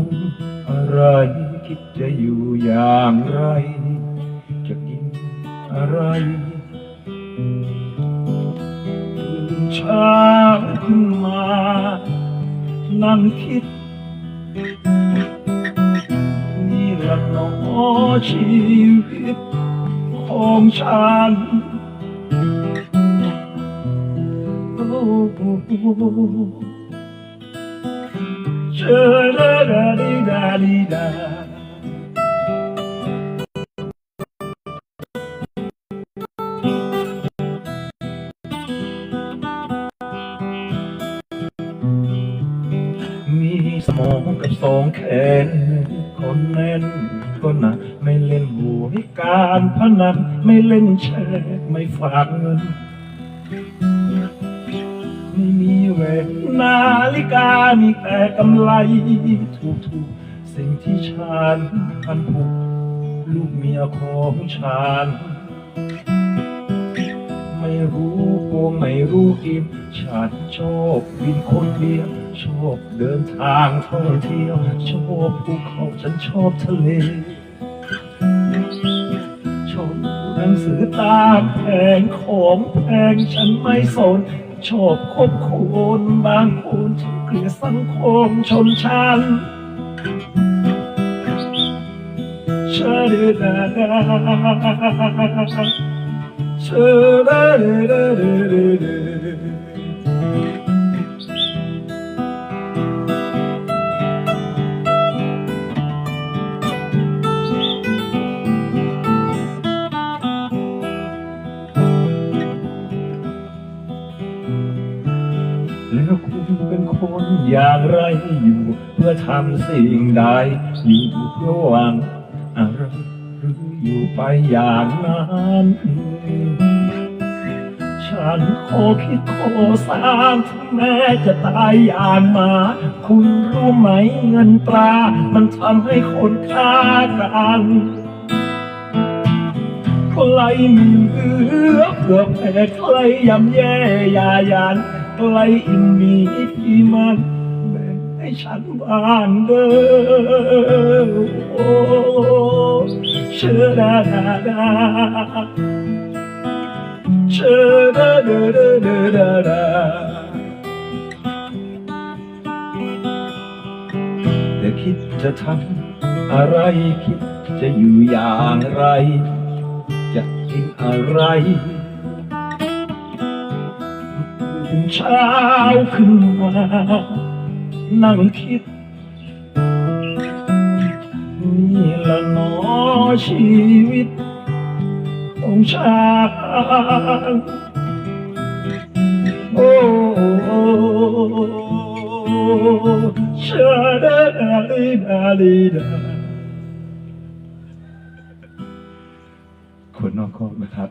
ำอะไรคิดจะอยู่อย่างไร จะกินอะไรตื่นเช้าขึ้นมา นั่งคิด นี่ละหนอชีวิตของฉันโอ้ มีสมองกับสองแขนคนแน่นก็หนักไม่เล่นหวยการพนันไม่เล่นแชร์ไม่ฝากเงิน ไม่มีแหวนนาฬิกามีแต่กำไรถูกถูกๆสิ่งที่ฉันพันผูกลูกเมียของฉันไม่รู้โกงไม่รู้กินฉันชอบบินคนเดียวชอบเดินทางท่องเที่ยวชอบภูเขาฉันชอบทะเลชอบหนังสือตาแผงของแพงฉันไม่สน ชอบคบคนบางคนฉันเกลียดสังคมชนชั้นชาเดดาดาชาดาเดดาเดเแล้วคุณเป็นคนอย่างไรอยู่ เพื่อทำสิ่งใดอยู่เพื่อหวังอะไรหรืออยู่ไปอย่างนั้นฉันขอคิดขอสร้างถึงแม้จะตายอย่างมา คุณรู้ไหมเงินตรา มันทำให้คนฆ่ากัน ใครมีเหลือเพื่อแผ่ใครยำแย่ยายันใครอินมีที่มันแบ่งให้ฉันบ้างเด้อโอ้เชื่อดาดาดาเชดาดาดาดาดาดาแต่คิดจะทำอะไรคิดจะอยู่อย่างไร อะไรตื่นเช้าขึ้นมานั่งคิด นี่ละหนอชีวิต ของฉันโอ้ชาดาลีดาลีดา คนนอกข้อนะครับ